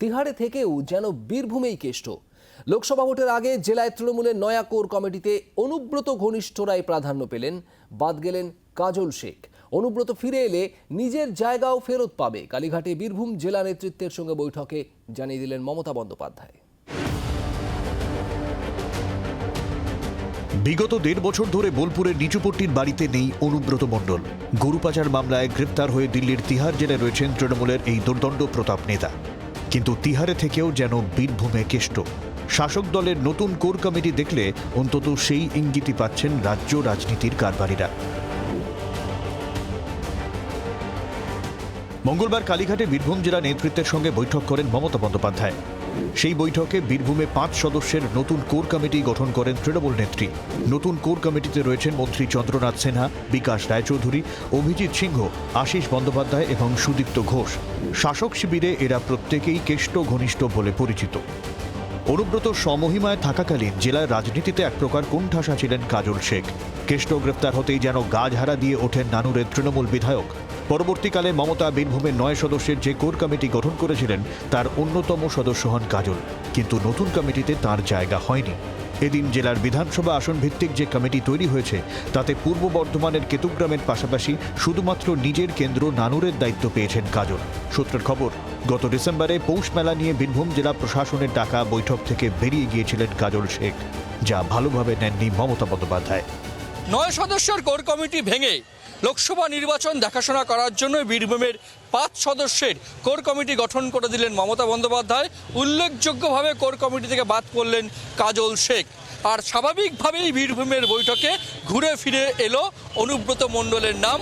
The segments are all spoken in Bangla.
তিহাড়ে থেকেও যেন বীরভূমেই কেষ্ট। লোকসভা ভোটের আগে জেলায় তৃণমূলের নয়া কোর কমিটিতে অনুব্রত ঘনিষ্ঠরাই প্রাধান্য পেলেন, বাদ গেলেন কাজল শেখ। অনুব্রত ফিরে এলে নিজের জায়গাও ফেরত পাবে। কালীঘাটে বীরভূম জেলা নেতৃত্বের সঙ্গে বৈঠকে জানিয়ে দিলেন মমতা বন্দ্যোপাধ্যায়। বিগত দেড় বছর ধরে বোলপুরের নিচুপট্টির বাড়িতে নেই অনুব্রত মণ্ডল। গরু পাচার মামলায় গ্রেপ্তার হয়ে দিল্লির তিহার জেলায় রয়েছেন তৃণমূলের এই দুর্দণ্ড প্রতাপ নেতা। কিন্তু তিহারে থেকেও যেন বীরভূমে কেষ্ট। শাসক দলের নতুন কোর কমিটি দেখলে অন্তত সেই ইঙ্গিতই পাচ্ছেন রাজ্য রাজনীতির কারবারিরা। মঙ্গলবার কালীঘাটে বীরভূম জেলা নেতৃত্বের সঙ্গে বৈঠক করেন মমতা বন্দ্যোপাধ্যায়। সেই বৈঠকে বীরভূমে পাঁচ সদস্যের নতুন কোর কমিটি গঠন করেন তৃণমূল নেত্রী। নতুন কোর কমিটিতে রয়েছেন মন্ত্রী চন্দ্রনাথ সিনহা, বিকাশ রায়চৌধুরী, অভিজিৎ সিংহ, আশিস বন্দ্যোপাধ্যায় এবং সুদীপ্ত ঘোষ। শাসক শিবিরে এরা প্রত্যেকেই কেষ্ট ঘনিষ্ঠ বলে পরিচিত। অনুব্রত সমহিমায় থাকাকালীন জেলার রাজনীতিতে এক প্রকার কোণঠাসা ছিলেন কাজল শেখ। কেষ্ট গ্রেপ্তার হতেই যেন গাজহারা দিয়ে ওঠেন নানুরের তৃণমূল বিধায়ক। পরবর্তীকালে মমতা বীরভূমের নয় সদস্যের যে কোর কমিটি গঠন করেছিলেন, তার অন্যতম সদস্য হন কাজল। কিন্তু নতুন কমিটিতে তার জায়গা হয়নি। এদিন জেলার বিধানসভা আসন ভিত্তিক যে কমিটি তৈরি হয়েছে, তাতে পূর্ব বর্ধমানের কেতুগ্রামের পাশাপাশি শুধুমাত্র নিজের কেন্দ্র নানুরের দায়িত্ব পেয়েছেন কাজল। সূত্রের খবর, গত ডিসেম্বরে পৌষ মেলা নিয়ে বীরভূম জেলা প্রশাসনের ডাকা বৈঠক থেকে বেরিয়ে গিয়েছিলেন কাজল শেখ, যা ভালোভাবে নেননি মমতা বন্দ্যোপাধ্যায়। নয় সদস্যের কোর কমিটি ভেঙে লোকসভা নির্বাচন দেখাশোনা করার জন্য বীরভূমের পাঁচ সদস্যের কোর কমিটি গঠন করে দিলেন মমতা বন্দ্যোপাধ্যায়। উল্লেখযোগ্যভাবে কোর কমিটি থেকে বাদ পড়লেন কাজল শেখ। আর স্বাভাবিকভাবেই বীরভূমের বৈঠকে ঘুরে ফিরে এলো অনুব্রত মণ্ডলের নাম।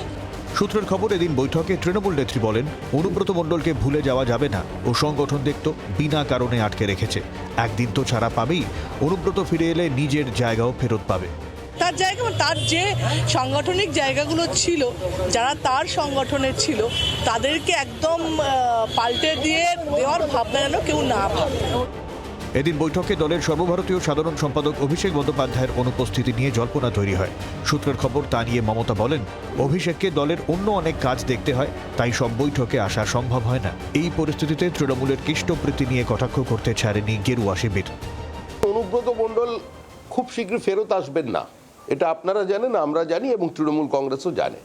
সূত্রের খবর এদিন বৈঠকে তৃণমূল নেত্রী বলেন, অনুব্রত মণ্ডলকে ভুলে যাওয়া যাবে না। ও সংগঠন দেখত বিনা কারণে আটকে রেখেছে। একদিন তো ছাড়া পাবেই। অনুব্রত ফিরে এলে নিজের জায়গাও ফেরত পাবে। তার জায়গা মানে তার যে সাংগঠনিক জায়গাগুলো ছিল যারা তার সংগঠনের ছিল তাদেরকে একদম পাল্টে দিয়ে দেওয়ার ভাবনা যেন কেউ না ভাবে। এদিন বৈঠকে দলের সর্বভারতীয় সাধারণ সম্পাদক অভিষেক বন্দ্যোপাধ্যায়ের অনুপস্থিতি নিয়ে জল্পনা তৈরি হয়। সূত্রের খবর তা নিয়ে মমতা বলেন অভিষেককে দলের অন্য অনেক কাজ দেখতে হয় তাই সব বৈঠকে আসা সম্ভব হয় না। এই পরিস্থিতিতে তৃণমূলের কৃষ্টপ্রীতি নিয়ে কটাক্ষ করতে ছাড়েনি গেরুয়া শিবির। অনুব্রত মণ্ডল খুব শীঘ্রই ফেরত আসবেন না। এটা আপনারা জানেন, আমরা জানি এবং তৃণমূল কংগ্রেসও জানে।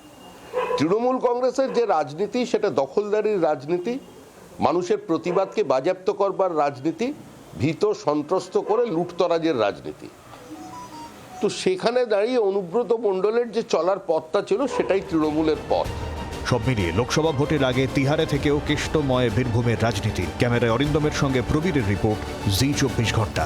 তৃণমূল কংগ্রেসের যে রাজনীতি, সেটা দখলদারির রাজনীতি, মানুষের প্রতিবাদকে বাজেয়াপ্ত করবার রাজনীতি, ভীত, সন্ত্রস্ত করে লুটতরাজের রাজনীতি। তো সেখানে দাঁড়িয়ে অনুব্রত মণ্ডলের যে চলার পথটা ছিল, সেটাই তৃণমূলের পথ। সব মিলিয়ে লোকসভা ভোটের আগে তিহারে থেকেও কেষ্টময় বীরভূমের রাজনীতি। ক্যামেরায় অরিন্দমের সঙ্গে প্রবীরের রিপোর্ট, জি চব্বিশ ঘণ্টা।